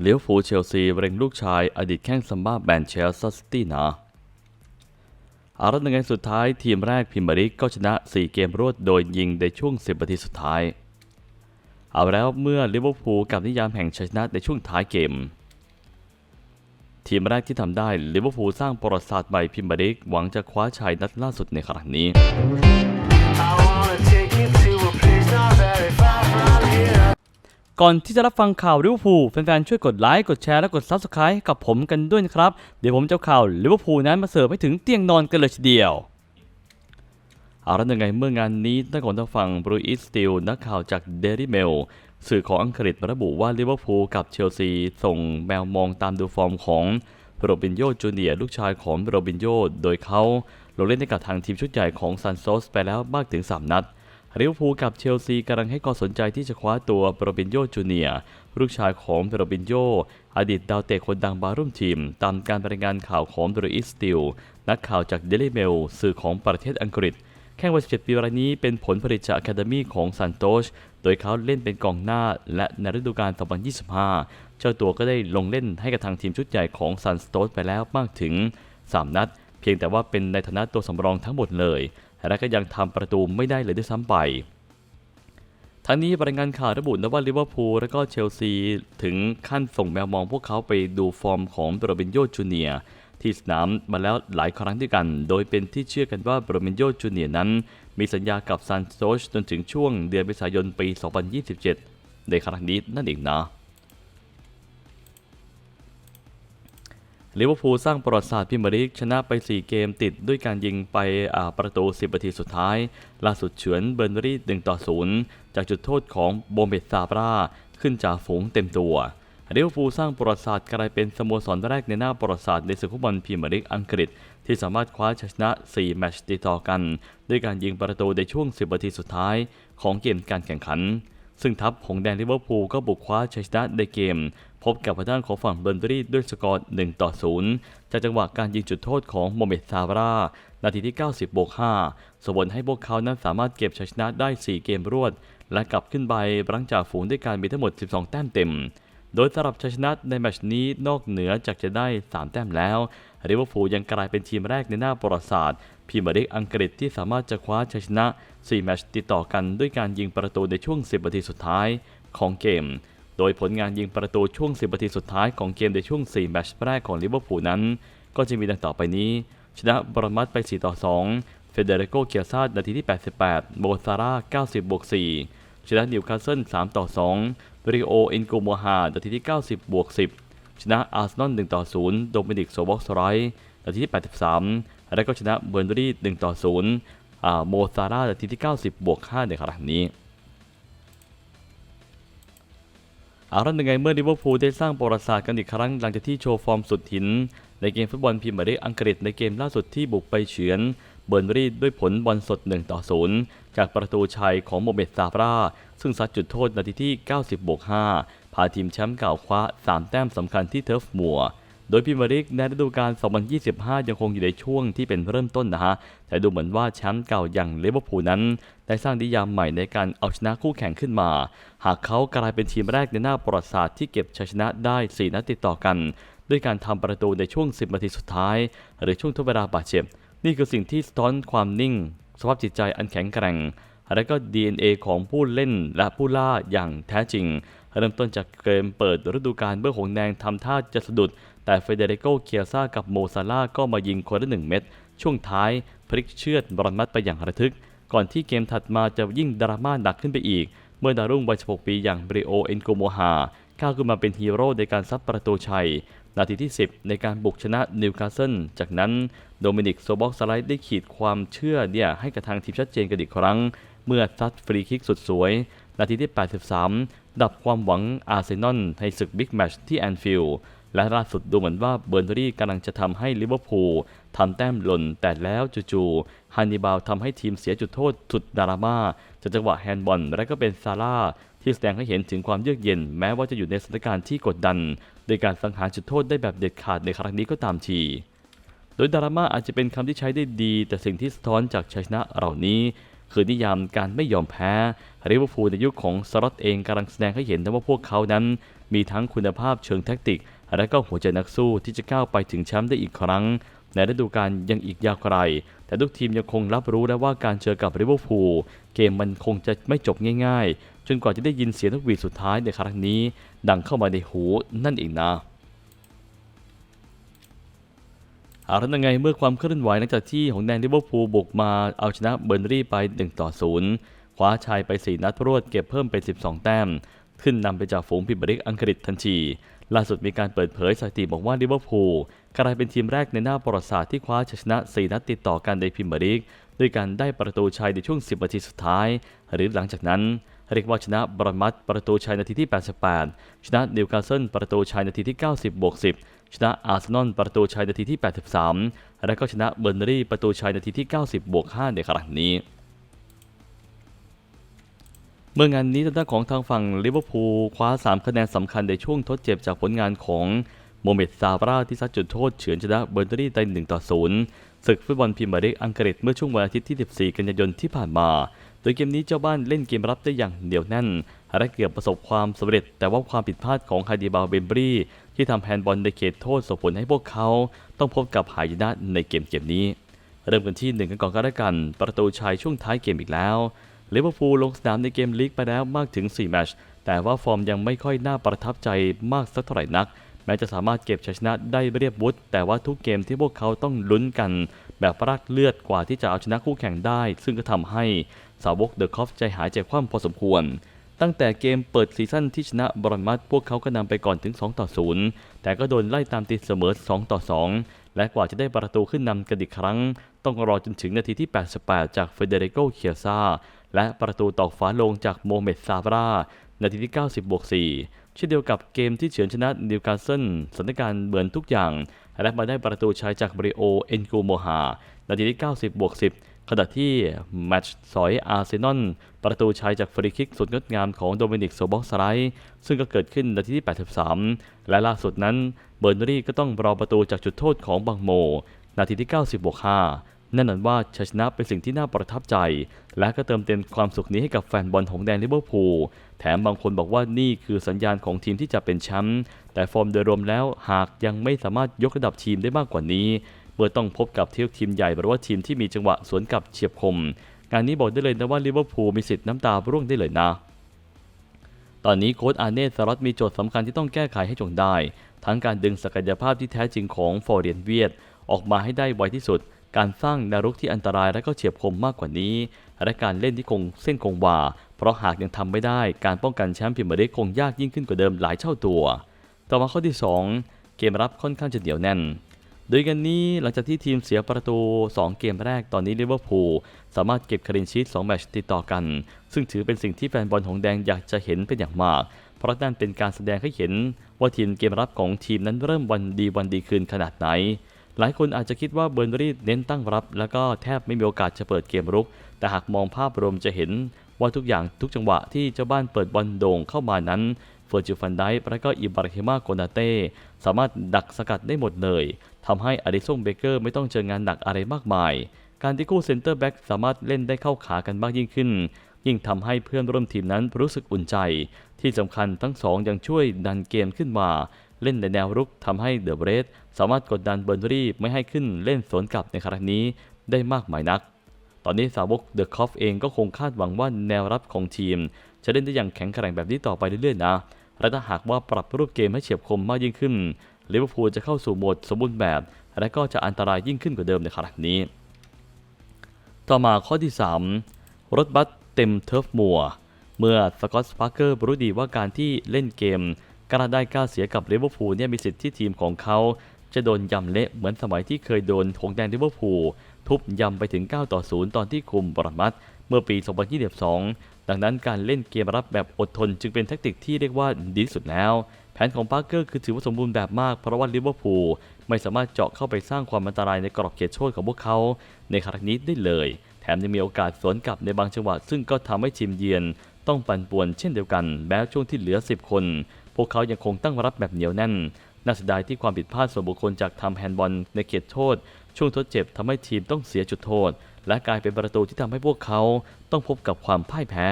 เลี้ยวฟูเชลซีเร่งลูกชายอดีตแข้งซัมบ้าแบนเชลซีซิตี้นะอารัตในเกมสุดท้ายทีมแรกพิมบริกก็ชนะ 4 เกมรวดโดยยิงในช่วง 10นาทีสุดท้าย เอาแล้วเมื่อลิเวอร์พูลกับนิยามแห่งชัยชนะในช่วงท้ายเกม ทีมแรกที่ทำได้ลิเวอร์พูลสร้างประวัติศาสตร์ใหม่พิมบริกหวังจะคว้าชัยนัดล่าสุดในครั้งนี้ ก่อนที่จะรับฟังข่าวลิเวอร์พูลแฟนๆ ช่วยกดไลค์ กดแชร์ และกด Subscribe กับผมกันด้วยนะครับ เดี๋ยวผมจะข่าวลิเวอร์พูลนั้นมาเสิร์ฟให้ถึงเตียงนอนกันเลยทีเดียว เอาละยังไงเมื่องานนี้นักก่อนต้องฟังบรูอิสติลนักข่าวจากเดลี่เมลสื่อของอังกฤษระบุว่าลิเวอร์พูลกับเชลซี ส่งแมวมองตามดูฟอร์มของโรบินโยจูเนียลูกชายของโรบินโยโดยเขาลงเล่นให้กับทางทีมชุดใหญ่ของซันโซสไปแล้วมากถึง 3 นัด ลิเวอร์พูลกับเชลซีกำลังให้ความสนใจที่จะคว้าตัวเปโรบินโยจูเนียร์ลูกชายของเปโรบินโยอดีตดาวเตะคนดังบารุ่มทีม ตามการรายงานข่าวของบรูอิสติลนักข่าวจากเดลี่เมลสื่อของประเทศอังกฤษ แข้งวัย17ปีรายนี้เป็นผลผลิตจากอะคาเดมีของซันโตชโดยเขาเล่นเป็นกองหน้าและในฤดูกาล2025 เจ้าตัวก็ได้ลงเล่นให้กับทางทีมชุดใหญ่ของซันโตชไปแล้วมากถึง 3 นัด เพียงแต่ว่าเป็นในฐานะตัวสำรองทั้งหมดเลย และก็ยังทำประตูไม่ได้เลยด้วยซ้ำไปทั้งนี้รายงานข่าวระบุนะว่าลิเวอร์พูลและก็เชลซีถึงขั้นส่งแมวมองพวกเขาไปดูฟอร์มของโรบินโยจูเนียที่สนามมาแล้วหลายครั้งด้วยกัน โดยเป็นที่เชื่อกันว่าโรบินโยจูเนียนั้น มีสัญญากับซันโตชจนถึงช่วงเดือนเมษายนปี 2027 ในครั้งนี้นั่นเองนะ ลิเวอร์พูลสร้างประวัติศาสตร์พรีเมียร์ลีกชนะไป 4 เกมติดด้วยการยิงไปประตู 10 นาทีสุดท้าย ล่าสุดเฉือนเบอร์นรี่1ต่อ 0 จากจุดโทษของโบเมตซาบราขึ้นจากฝูงเต็มตัวลิเวอร์พูลสร้างประวัติศาสตร์กลายเป็นสโมสรแรกในหน้าประวัติศาสตร์ในศึกฟุตบอลพรีเมียร์ลีกอังกฤษ ที่สามารถคว้าชัยชนะ 4 แมตช์ติดต่อกัน ด้วยการยิงประตูในช่วง 10 นาทีสุดท้ายของเกมการแข่งขัน ซึ่งทัพหงแดงลิเวอร์พูลก็บุกคว้าชัยชนะในเกม พบกับทางด้านของฝั่งเบอร์นรี่ด้วยสกอร์1ต่อ0จากจังหวะการยิงจุดโทษของโมเมตซาบรานาทีที่ 90บวก5สมบให้พวกเขานั้นสามารถเก็บชัยชนะได้ 4 เกมรวด และกลับขึ้นไปหลังจากฝูงด้วยการมีทั้งหมด 12 แต้มเต็ม โดยสำหรับชัยชนะในแมตช์นี้นอกเหนือจากจะได้ 3 แต้มแล้วลิเวอร์พูลยังกลายเป็นทีมแรกในหน้าประวัติศาสตร์พรีเมียร์ลีกอังกฤษที่สามารถจะคว้าชัยชนะ 4 แมตช์ติดต่อกันด้วยการยิงประตูในช่วง 10 นาทีสุดท้ายของเกม โดยผลงานยิงประตูช่วง 10 นาทีสุดท้ายของเกมในช่วง 4 แมตช์แรกของลิเวอร์พูลนั้น ก็จะมีดังต่อไปนี้ ชนะบรมัตไป 4 ต่อ 2 เฟเดริโกเกียซาดนาทีที่ 88 โบซาร่า 90บวก4ชนะนิวคาสเซิล 3 ต่อ 2 ริโออินโกโมฮานาทีที่ 90บวก10 ชนะอาร์เซนอล1ต่อ0โดมินิกโซบ็อกสไรนาทีที่ 83 และก็ชนะเบอร์นรี่1ต่อ0อ่าโมซาร่านาทีที่ 90บวก5ในครั้งนี้เอาละยังไงเมื่อลิเวอร์พูลได้สร้างประวัติศาสตร์กันอีกครั้ง หลังจากที่โชว์ฟอร์มสุดหิน ในเกมฟุตบอลพรีเมียร์ลีกอังกฤษในเกมล่าสุดที่บุกไปเฉือน เบอร์นรี่ด้วยผลบอลสด 1 ต่อ 0 จากประตูชัยของโมเมตซาบรา ซึ่งซัดจุดโทษนาทีที่ 90บวก5พาทีมแชมป์เก่าคว้า 3 แต้มสำคัญที่เทิร์ฟมัวโดยพรีเมียร์ลีกในฤดูกาล 2025 ยังคงอยู่ในช่วงที่เป็นเริ่มต้นนะฮะ แต่ดูเหมือนว่าแชมป์เก่าอย่างลิเวอร์พูลนั้น ได้สร้างนิยามใหม่ในการเอาชนะคู่แข่งขึ้นมา หากเขากลายเป็นทีมแรกในหน้าประวัติศาสตร์ที่เก็บชัยชนะได้ 4 นัดติดต่อกัน ด้วยการทำประตูในช่วง 10 นาทีสุดท้าย หรือช่วงทดเวลาบาดเจ็บ นี่คือสิ่งที่สะท้อนความนิ่ง สภาพจิตใจอันแข็งแกร่ง และก็ DNA ของผู้เล่นและผู้ล่าอย่างแท้จริง เริ่มต้นจากเกมเปิดฤดูกาลเบื้องหงแดงทำท่าจะสะดุด แต่เฟเดริโกเคียซ่ากับโมซาล่าก็มายิงคนละหนึ่งเม็ดช่วงท้ายพลิกเชือดบอลมัดไปอย่างระทึก ก่อนที่เกมถัดมาจะยิ่งดราม่าหนักขึ้นไปอีก เมื่อดารุ่งวัย16ปีอย่างบริโอเอนโกโมฮาก้าวขึ้นมาเป็นฮีโร่ในการซัดประตูชัย นาทีที่ 10 ในการบุกชนะนิวคาสเซิลจากนั้นโดมินิกโซบ็อกสไลด์ได้ขีดความเชื่อเนี่ยให้กับทางทีมชัดเจนกันอีกครั้ง เมื่อซัดฟรีคิกสุดสวย นาทีที่ 83 ดับความหวังอาร์เซนอลในศึกบิ๊กแมตช์ที่แอนฟิลด์และล่าสุดดูเหมือนว่าเบอร์นรี่กำลังจะทำให้ลิเวอร์พูลทำแต้มหล่น แต่แล้วจู่ๆฮันนิบาลทำให้ทีมเสียจุดโทษสุดดราม่าจากจังหวะแฮนด์บอลและก็เป็นซาร่าที่แสดงให้เห็นถึงความเยือกเย็น แม้ว่าจะอยู่ในสถานการณ์ที่กดดัน โดยการสังหารจุดโทษได้แบบเด็ดขาดในครั้งนี้ก็ตามที โดยดราม่าอาจจะเป็นคำที่ใช้ได้ดี แต่สิ่งที่สะท้อนจากชัยชนะเหล่านี้ คือนิยามการไม่ยอมแพ้ลิเวอร์พูลในยุคของสล็อตเองกำลังแสดงให้เห็นนะว่าพวกเขานั้น มีทั้งคุณภาพเชิงแท็กติก และก็หัวใจนักสู้ที่จะก้าวไปถึงแชมป์ได้อีกครั้งในฤดูกาลยังอีกยาวไกล แต่ทุกทีมยังคงรับรู้และว่าการเจอกับลิเวอร์พูลเกมมันคงจะไม่จบง่าย จนกว่าจะได้ยินเสียงนกหวีดสุดท้ายในครั้งนี้ ดังเข้ามาในหูนั่นเองนะเอาละยังไงเมื่อความเคลื่อนไหวหลังจากที่ของแดนลิเวอร์พูลบุกมาเอาชนะเบอร์นรี่ไป1ต่อ0คว้าชัยไป 4 นัดรวดเก็บเพิ่มเป็น 12 แต้ม ขึ้นนำไปจากฝูงพิบริกอังกฤษทันที ล่าสุดมีการเปิดเผยสถิติบอกว่าลิเวอร์พูลกลายเป็นทีมแรกในหน้าประวัติศาสตร์ที่คว้าชัยชนะ 4 นัดติดต่อกันในพิมพ์ริกด้วยการได้ประตูชัยในช่วง 10 นาทีสุดท้าย หรือหลังจากนั้น เรียกว่าชนะบรอนมัดประตูชัยนาทีที่ 88 ชนะนิวคาสเซิลประตูชัยนาทีที่ 90บวก10 ชนะอาร์เซนอลประตูชัยนาทีที่ 83 และก็ชนะเบอร์นรี่ประตูชัยนาทีที่ 90บวก5ในครั้งนี้ เมื่องานนี้ทางด้านของทางฝั่งลิเวอร์พูลคว้า 3 คะแนนสำคัญในช่วงทดเจ็บจากผลงานของโมเมดซาบราที่ซัดจุดโทษเฉือนชนะเบอร์นรี่ได้1ต่อ0ศึกฟุตบอลพรีเมียร์ลีกอังกฤษเมื่อช่วงวันอาทิตย์ที่ 14 กันยายนที่ผ่านมา โดยเกมนี้เจ้าบ้านเล่นเกมรับได้อย่างเหนียวแน่นและเกือบประสบความสำเร็จ แต่ว่าความผิดพลาดของฮาดิบาเบมบรีที่ทำแฮนด์บอลในเขตโทษส่งผลให้พวกเขา ต้องพบกับหายนะในเกมเกมนี้ เริ่มกันที่หนึ่งกันก่อนก็แล้วกัน ประตูชัยช่วงท้ายเกมอีกแล้ว ลิเวอร์พูลลงสนามในเกมลีกไปแล้วมากถึง 4 แมตช์ แต่ว่าฟอร์มยังไม่ค่อยน่าประทับใจมากสักเท่าไหร่นัก แม้จะสามารถเก็บชัยชนะได้เรียบวุฒิแต่ว่าทุกเกมที่พวกเขาต้องลุ้นกัน แบบรากเลือดกว่าที่จะเอาชนะคู่แข่งได้ ซึ่งก็ทำให้สาวกเดอะคอฟใจหายใจคว่ำพอสมควร ตั้งแต่เกมเปิดซีซั่นที่ชนะบรอนมัดพวกเขาก็นำไปก่อนถึง 2 ต่อ 0 แต่ก็โดนไล่ตามตีเสมอ 2 ต่อ 2 และกว่าจะได้ประตูขึ้นนำกันอีกครั้ง ต้องรอจนถึงนาทีที่ 88 จากเฟเดริโกเคียซา และประตูตอกฝาลงจากโมเมดซาบรานาทีที่ 90บวก4เช่นเดียวกับเกมที่เฉือนชนะนิวคาสเซิลสถานการณ์เหมือนทุกอย่าง และมาได้ประตูชัยจากบริโอเอนกูโมฮานาทีที่ 90บวก10ขณะที่แมตช์สอยอาร์เซนอลประตูชัยจากฟรีคิกสุดงดงามของโดมินิกโซบ็อกสไลด์ซึ่งก็เกิดขึ้นนาทีที่ 83 และล่าสุดนั้นเบอร์นรี่ก็ต้องรอประตูจากจุดโทษของบังโม นาทีที่ 90บวก5 น่นนั่นว่าชัยชนะเป็นสิ่งที่น่าประทับใจ และก็เติมเต็มความสุขนี้ให้กับแฟนบอลของแดนลิเวอร์พูลแถมบางคนบอกว่านี่คือสัญญาณของทีมที่จะเป็นแชมป์แต่ฟอร์มโดยรวมแล้วหากยังไม่สามารถยกระดับทีมได้มากกว่านี้เมื่อต้องพบกับเที่ยวทีมใหญ่หรือว่าทีมที่มีจังหวะสวนกับเฉียบคมงานนี้บอกได้เลยนะว่าลิเวอร์พูลมีสิทธิ์น้ำตาร่วงได้เลยนะตอนนี้โค้ชอาเน่สล็อตมีโจทย์สำคัญที่ต้องแก้ไขให้จงได้ ทั้งการดึงศักยภาพที่แท้จริงของฟอร์เรียนเวียดออกมาให้ได้ไวที่สุด การสร้างแนวรุกที่อันตรายและก็เฉียบคมมากกว่านี้ และการเล่นที่คงเส้นคงวา เพราะหากยังทำไม่ได้การป้องกันแชมป์พรีเมียร์ลีกคงยากยิ่งขึ้นกว่าเดิมหลายเท่าตัว ต่อมาข้อที่ 2 เกมรับค่อนข้างจะเหนียวแน่น โดยกันนี้หลังจากที่ทีมเสียประตู 2 เกมแรกตอนนี้ลิเวอร์พูลสามารถเก็บคารินชีต2แมตช์ติดต่อกัน ซึ่งถือเป็นสิ่งที่แฟนบอลของแดงอยากจะเห็นเป็นอย่างมากเพราะนั่นเป็นการแสดงให้เห็นว่าทีมเกมรับของทีมนั้นเริ่มวันดีวันดีคืนขนาดไหน หลายคนอาจจะคิดว่าเบอร์นรีเน้นตั้งรับ แล้วก็แทบไม่มีโอกาสจะเปิดเกมรุก แต่หากมองภาพรวมจะเห็นว่าทุกอย่างทุกจังหวะที่เจ้าบ้านเปิดบอลโด่งเข้ามานั้นเฟอร์จิฟันไดฟ์และก็อิบราฮิมาโกนาเต้สามารถดักสกัดได้หมดเลยทำให้อดิส่งเบเกอร์ไม่ต้องเจองานหนักอะไรมากมาย การที่คู่เซนเตอร์แบ็กสามารถเล่นได้เข้าขากันมากยิ่งขึ้น ยิ่งทำให้เพื่อนร่วมทีมนั้นรู้สึกอุ่นใจ ที่สำคัญทั้งสองยังช่วยดันเกมขึ้นมา เล่นในแนวรุกทำให้เดอะเบรสสามารถกดดันเบอร์นรี่ไม่ให้ขึ้นเล่นสวนกลับในครั้งนี้ได้มากมายนัก ตอนนี้สาวกเดอะคอฟเองก็คงคาดหวังว่าแนวรับของทีม จะเล่นได้อย่างแข็งแกร่งแบบนี้ต่อไปเรื่อยๆนะและถ้าหากว่าปรับรูปเกมให้เฉียบคมมากยิ่งขึ้นลิเวอร์พูลจะเข้าสู่โหมดสมบูรณ์แบบ และก็จะอันตรายยิ่งขึ้นกว่าเดิมในครั้งนี้ ต่อมาข้อที่ 3 รถบัสเต็มเทิร์ฟมัว เมื่อสกอตต์สปาร์เกอร์รู้ดีว่าการที่เล่นเกม กล้าได้กล้าเสียกับลิเวอร์พูลเนี่ยมีสิทธิ์ที่ทีมของเขา จะโดนยำเละเหมือนสมัยที่เคยโดนหงแดงลิเวอร์พูลทุบยำไปถึง 9 ต่อ 0 ตอนที่คุมบรอนมัดเมื่อปี 2022 ดังนั้นการเล่นเกมรับแบบอดทนจึงเป็นแทคติกที่เรียกว่าดีที่สุดแล้ว แผนของปาร์เกอร์คือถือว่าสมบูรณ์แบบมาก เพราะว่าลิเวอร์พูลไม่สามารถเจาะเข้าไปสร้างความอันตรายในกรอบเขตโทษของพวกเขา ในครั้งนี้ได้เลย แถมยังมีโอกาสสวนกลับในบางจังหวะซึ่งก็ทำให้ทีมเยือนต้องปั่นป่วนเช่นเดียวกันแม้ช่วงที่เหลือ 10 คน พวกเขายังคงตั้งรับแบบเหนียวแน่น น่าเสียดายที่ความผิดพลาดส่วนบุคคลจากทำแฮนด์บอลในเขตโทษ ช่วงทดเจ็บทำให้ทีมต้องเสียจุดโทษ และกลายเป็นประตูที่ทำให้พวกเขาต้องพบกับความพ่ายแพ้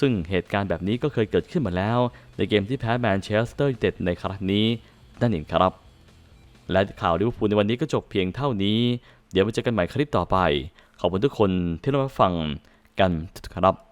ซึ่งเหตุการณ์แบบนี้ก็เคยเกิดขึ้นมาแล้ว ในเกมที่แพ้แมนเชสเตอร์ยูไนเต็ดในครั้งนี้นั่นเองครับ และข่าวลิเวอร์พูลในวันนี้ก็จบเพียงเท่านี้ เดี๋ยวมาเจอกันใหม่คลิปต่อไป ขอบคุณทุกคนที่รับฟังกันครับ